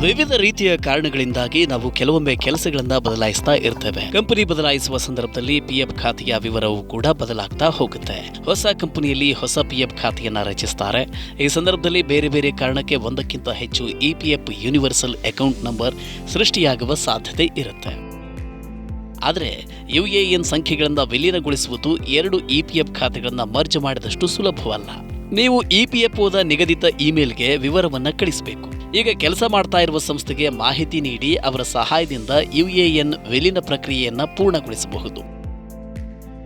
ವಿವಿಧ ರೀತಿಯ ಕಾರಣಗಳಿಂದಾಗಿ ನಾವು ಕೆಲವೊಮ್ಮೆ ಕೆಲಸಗಳನ್ನ ಬದಲಾಯಿಸ್ತಾ ಇರ್ತೇವೆ. ಕಂಪನಿ ಬದಲಾಯಿಸುವ ಸಂದರ್ಭದಲ್ಲಿ ಪಿಎಫ್ ಖಾತೆಯ ವಿವರವು ಕೂಡ ಬದಲಾಗ್ತಾ ಹೋಗುತ್ತೆ. ಹೊಸ ಕಂಪನಿಯಲ್ಲಿ ಹೊಸ ಪಿಎಫ್ ಖಾತೆಯನ್ನ ರಚಿಸ್ತಾರೆ. ಈ ಸಂದರ್ಭದಲ್ಲಿ ಬೇರೆ ಬೇರೆ ಕಾರಣಕ್ಕೆ ಒಂದಕ್ಕಿಂತ ಹೆಚ್ಚು ಇಪಿಎಫ್ ಯೂನಿವರ್ಸಲ್ ಅಕೌಂಟ್ ನಂಬರ್ ಸೃಷ್ಟಿಯಾಗುವ ಸಾಧ್ಯತೆ ಇರುತ್ತೆ. ಆದರೆ ಯು ಎ ಎನ್ ಸಂಖ್ಯೆಗಳನ್ನು ವಿಲೀನಗೊಳಿಸುವುದು ಎರಡು ಇಪಿಎಫ್ ಖಾತೆಗಳನ್ನು ಮರ್ಜ್ ಮಾಡಿದಷ್ಟು ಸುಲಭವಲ್ಲ. ನೀವು ಇಪಿಎಫ್ಒದ ನಿಗದಿತ ಇಮೇಲ್ಗೆ ವಿವರವನ್ನು ಕಳಿಸಬೇಕು. ಈಗ ಕೆಲಸ ಮಾಡ್ತಾ ಇರುವ ಸಂಸ್ಥೆಗೆ ಮಾಹಿತಿ ನೀಡಿ ಅವರ ಸಹಾಯದಿಂದ ಯು ಎ ಎನ್ ವಿಲೀನ ಪ್ರಕ್ರಿಯೆಯನ್ನು ಪೂರ್ಣಗೊಳಿಸಬಹುದು.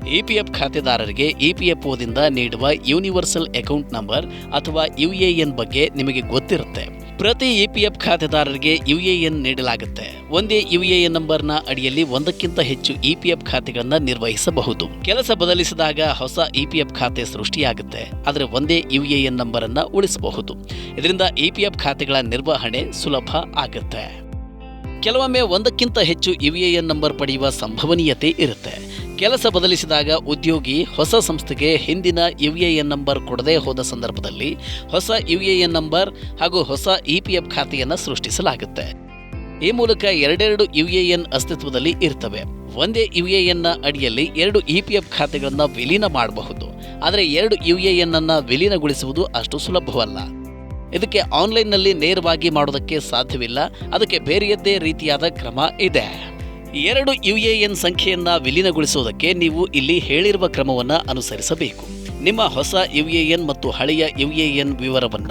ಇಪಿಎಫ್ ಖಾತೆದಾರರಿಗೆ ಇಪಿಎಫ್ಒದಿಂದ ನೀಡುವ ಯೂನಿವರ್ಸಲ್ ಅಕೌಂಟ್ ನಂಬರ್ ಅಥವಾ ಯುಎಎನ್ ಬಗ್ಗೆ ನಿಮಗೆ ಗೊತ್ತಿರುತ್ತೆ. ಪ್ರತಿ ಇಪಿಎಫ್ ಖಾತೆದಾರರಿಗೆ ಯುಎಎನ್ ನೀಡಲಾಗುತ್ತೆ. ಒಂದೇ ಯುಎಎನ್ ನಂಬರ್ನ ಅಡಿಯಲ್ಲಿ ಒಂದಕ್ಕಿಂತ ಹೆಚ್ಚು ಇಪಿಎಫ್ ಖಾತೆಗಳನ್ನು ನಿರ್ವಹಿಸಬಹುದು. ಕೆಲಸ ಬದಲಿಸಿದಾಗ ಹೊಸ ಇಪಿಎಫ್ ಖಾತೆ ಸೃಷ್ಟಿಯಾಗುತ್ತೆ. ಆದರೆ ಒಂದೇ ಯುಎಎನ್ ನಂಬರ್ ಅನ್ನ ಉಳಿಸಬಹುದು. ಇದರಿಂದ ಇಪಿಎಫ್ ಖಾತೆಗಳ ನಿರ್ವಹಣೆ ಸುಲಭ ಆಗುತ್ತೆ. ಕೆಲವೊಮ್ಮೆ ಒಂದಕ್ಕಿಂತ ಹೆಚ್ಚು ಯುಎಎನ್ ನಂಬರ್ ಪಡೆಯುವ ಸಂಭವನೀಯತೆ ಇರುತ್ತೆ. ಕೆಲಸ ಬದಲಿಸಿದಾಗ ಉದ್ಯೋಗಿ ಹೊಸ ಸಂಸ್ಥೆಗೆ ಹಿಂದಿನ ಯು ಎ ಎನ್ ನಂಬರ್ ಕೊಡದೇ ಹೋದ ಸಂದರ್ಭದಲ್ಲಿ ಹೊಸ ಯು ಎ ಎನ್ ನಂಬರ್ ಹಾಗೂ ಹೊಸ ಇ ಪಿ ಎಫ್ ಖಾತೆಯನ್ನು ಸೃಷ್ಟಿಸಲಾಗುತ್ತೆ. ಈ ಮೂಲಕ ಎರಡೆರಡು ಯು ಎ ಎನ್ ಅಸ್ತಿತ್ವದಲ್ಲಿ ಇರ್ತವೆ. ಒಂದೇ ಯು ಎ ಎನ್ನ ಅಡಿಯಲ್ಲಿ ಎರಡು ಇ ಪಿ ಎಫ್ ಖಾತೆಗಳನ್ನು ವಿಲೀನ ಮಾಡಬಹುದು. ಆದರೆ ಎರಡು ಯು ಎ ಎನ್ ಅನ್ನು ವಿಲೀನಗೊಳಿಸುವುದು ಅಷ್ಟು ಸುಲಭವಲ್ಲ. ಇದಕ್ಕೆ ಆನ್ಲೈನ್ನಲ್ಲಿ ನೇರವಾಗಿ ಮಾಡೋದಕ್ಕೆ ಸಾಧ್ಯವಿಲ್ಲ. ಅದಕ್ಕೆ ಬೇರೆಯದ್ದೇ ರೀತಿಯಾದ ಕ್ರಮ ಇದೆ. ಎರಡು ಯು ಎ ಎನ್ ಸಂಖ್ಯೆಯನ್ನು ವಿಲೀನಗೊಳಿಸುವುದಕ್ಕೆ ನೀವು ಇಲ್ಲಿ ಹೇಳಿರುವ ಕ್ರಮವನ್ನು ಅನುಸರಿಸಬೇಕು. ನಿಮ್ಮ ಹೊಸ ಯು ಎ ಎನ್ ಮತ್ತು ಹಳೆಯ U A N ವಿವರವನ್ನ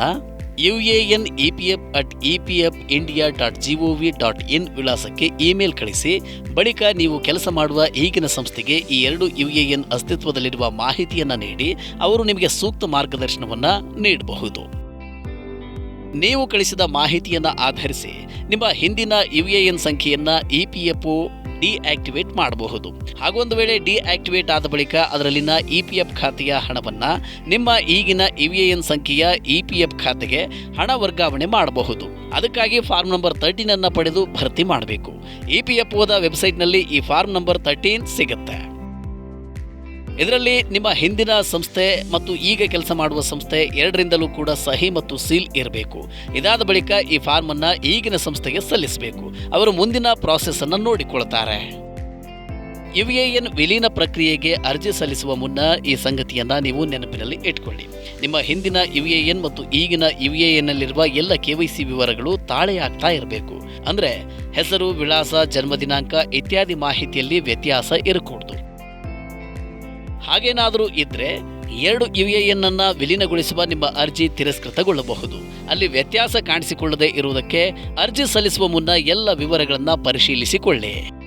P F at EPF India dot GOV dot in ವಿಳಾಸಕ್ಕೆ ಇಮೇಲ್ ಕಳಿಸಿ, ಬಳಿಕ ನೀವು ಕೆಲಸ ಮಾಡುವ ಈಗಿನ ಸಂಸ್ಥೆಗೆ ಈ ಎರಡು ಯು ಎ ಎನ್ ಅಸ್ತಿತ್ವದಲ್ಲಿರುವ ಮಾಹಿತಿಯನ್ನು ನೀಡಿ, ಅವರು ನಿಮಗೆ ಸೂಕ್ತ ಮಾರ್ಗದರ್ಶನವನ್ನ ನೀಡಬಹುದು. ನೀವು ಕಳಿಸಿದ ಮಾಹಿತಿಯನ್ನು ಆಧರಿಸಿ ನಿಮ್ಮ ಹಿಂದಿನ ಯು ಎ ಎನ್ ಸಂಖ್ಯೆಯನ್ನು E P F O deactivate ಮಾಡಬಹುದು. ಹಾಗೊಂದು ವೇಳೆ ಡಿಆಕ್ಟಿವೇಟ್ ಆದ ಬಳಿಕ ಅದರಲ್ಲಿನ ಇ ಪಿ ಎಫ್ ಖಾತೆಯ ಹಣವನ್ನು ನಿಮ್ಮ ಈಗಿನ ಯು ಎ ಎನ್ ಸಂಖ್ಯೆಯ ಇ ಪಿ ಎಫ್ ಖಾತೆಗೆ ಹಣ ವರ್ಗಾವಣೆ ಮಾಡಬಹುದು. ಅದಕ್ಕಾಗಿ ಫಾರ್ಮ್ ನಂಬರ್ ತರ್ಟೀನನ್ನು ಪಡೆದು ಭರ್ತಿ ಮಾಡಬೇಕು. ಇ ಪಿ ಎಫ್ ಒದ ವೆಬ್ಸೈಟ್ನಲ್ಲಿ ಈ ಫಾರ್ಮ್ ನಂಬರ್ ತರ್ಟೀನ್ ಸಿಗುತ್ತೆ. ಇದರಲ್ಲಿ ನಿಮ್ಮ ಹಿಂದಿನ ಸಂಸ್ಥೆ ಮತ್ತು ಈಗ ಕೆಲಸ ಮಾಡುವ ಸಂಸ್ಥೆ ಎರಡರಿಂದಲೂ ಕೂಡ ಸಹಿ ಮತ್ತು ಸೀಲ್ ಇರಬೇಕು. ಇದಾದ ಬಳಿಕ ಈ ಫಾರ್ಮ್ ಅನ್ನ ಈಗಿನ ಸಂಸ್ಥೆಗೆ ಸಲ್ಲಿಸಬೇಕು. ಅವರು ಮುಂದಿನ ಪ್ರಾಸೆಸ್ ಅನ್ನು ನೋಡಿಕೊಳ್ತಾರೆ. ಎನ್ ವಿಲೀನ ಪ್ರಕ್ರಿಯೆಗೆ ಅರ್ಜಿ ಸಲ್ಲಿಸುವ ಮುನ್ನ ಈ ಸಂಗತಿಯನ್ನು ನೀವು ನೆನಪಿನಲ್ಲಿ ಇಟ್ಕೊಳ್ಳಿ. ನಿಮ್ಮ ಹಿಂದಿನ ಯುಎಎನ್ ಮತ್ತು ಈಗಿನ ಯುಎಎನ್ ನಲ್ಲಿರುವ ಎಲ್ಲ ಕೆವೈಸಿ ವಿವರಗಳು ತಾಳೆ ಆಗ್ತಾ ಇರಬೇಕು. ಅಂದ್ರೆ ಹೆಸರು, ವಿಳಾಸ, ಜನ್ಮ ದಿನಾಂಕ ಇತ್ಯಾದಿ ಮಾಹಿತಿಯಲ್ಲಿ ವ್ಯತ್ಯಾಸ ಇರಕೂಡದು. ಹಾಗೇನಾದರೂ ಇದ್ದರೆ ಎರಡು ಯು ಎ ಅನ್ನ ವಿಲೀನಗೊಳಿಸುವ ನಿಮ್ಮ ಅರ್ಜಿ ತಿರಸ್ಕೃತಗೊಳ್ಳಬಹುದು. ಅಲ್ಲಿ ವ್ಯತ್ಯಾಸ ಕಾಣಿಸಿಕೊಳ್ಳದೆ ಇರುವುದಕ್ಕೆ ಅರ್ಜಿ ಸಲ್ಲಿಸುವ ಮುನ್ನ ಎಲ್ಲ ವಿವರಗಳನ್ನು ಪರಿಶೀಲಿಸಿಕೊಳ್ಳಿ.